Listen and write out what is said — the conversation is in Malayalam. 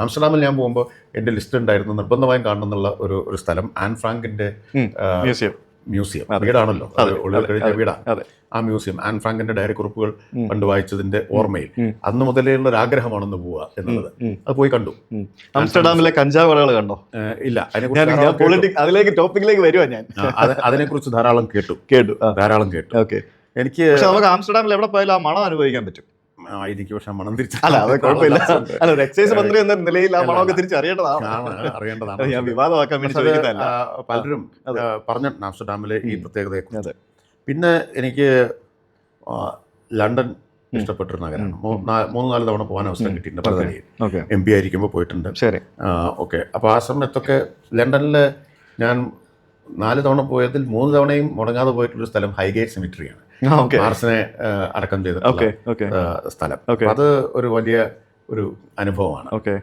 ആംസ്റ്റർഡാമിൽ ഞാൻ പോകുമ്പോൾ എന്റെ ലിസ്റ്റ് ഉണ്ടായിരുന്നു നിർബന്ധമായും കാണണമെന്നുള്ള ഒരു ഒരു സ്ഥലം ആൻ ഫ്രാങ്കിന്റെ മ്യൂസിയം. മ്യൂസിയം. വീടാണല്ലോ. കഴിഞ്ഞ വീടാണ്. അതെ. ആ മ്യൂസിയം ആൻ ഫ്രാങ്കിന്റെ ഡയറി കുറിപ്പുകൾ പണ്ട് വായിച്ചതിന്റെ ഓർമ്മയിൽ. അന്ന് മുതലേ ഉള്ള ഒരു ആഗ്രഹമാണെന്ന് പോവുക എന്നുള്ളത്. അത് പോയി കണ്ടു. ആംസ്റ്റർഡാമിലെ കഞ്ചാവ് കടകൾ കണ്ടോ? ഇല്ല. അതിലേക്ക് ടോപ്പിക്കിലേക്ക് വരുവാ ഞാൻ. അതിനെക്കുറിച്ച് ധാരാളം കേട്ടു. കേട്ടു. ധാരാളം കേട്ടു. ഓക്കെ. എനിക്ക് നമുക്ക് ആംസ്റ്റർഡാമിൽ എവിടെ പോയാലും ആ മണം അനുഭവിക്കാൻ പറ്റും. ആ, എനിക്ക് പക്ഷെ മണം തിരിച്ച അല്ല അത് കുഴപ്പമില്ല. അല്ല ഒരു എക്സൈസ് മന്ത്രി എന്ന നിലയിൽ ആ മണമൊക്കെ തിരിച്ചറിയേണ്ടതാണ് അറിയേണ്ടതാണ്. ഞാൻ വിവാദമാക്കാൻ വേണ്ടി ചോദിക്കുന്നതല്ല. പലരും പറഞ്ഞിട്ടുണ്ട് ആംസ്റ്റർഡാമിലെ ഈ പ്രത്യേകതയെ പിന്നെ എനിക്ക് ലണ്ടൻ ഇഷ്ടപ്പെട്ടൊരു നഗരമാണ് മൂന്ന് നാല് തവണ പോകാൻ അവസരം കിട്ടിയിട്ടുണ്ട് പലതരയിൽ എം പി ആയിരിക്കുമ്പോൾ പോയിട്ടുണ്ട്. ശരി. ഓക്കെ. അപ്പോൾ ആ സമയത്തൊക്കെ ലണ്ടനിൽ ഞാൻ നാല് തവണ പോയതിൽ മൂന്ന് തവണയും മുടങ്ങാതെ പോയിട്ടുള്ള സ്ഥലം ഹൈഗേറ്റ് സെമിറ്ററിയാണ്. മാർസിനെ അടക്കം ചെയ്ത സ്ഥലം. അത് ഒരു വലിയ ഒരു അനുഭവമാണ്. ഓക്കെ.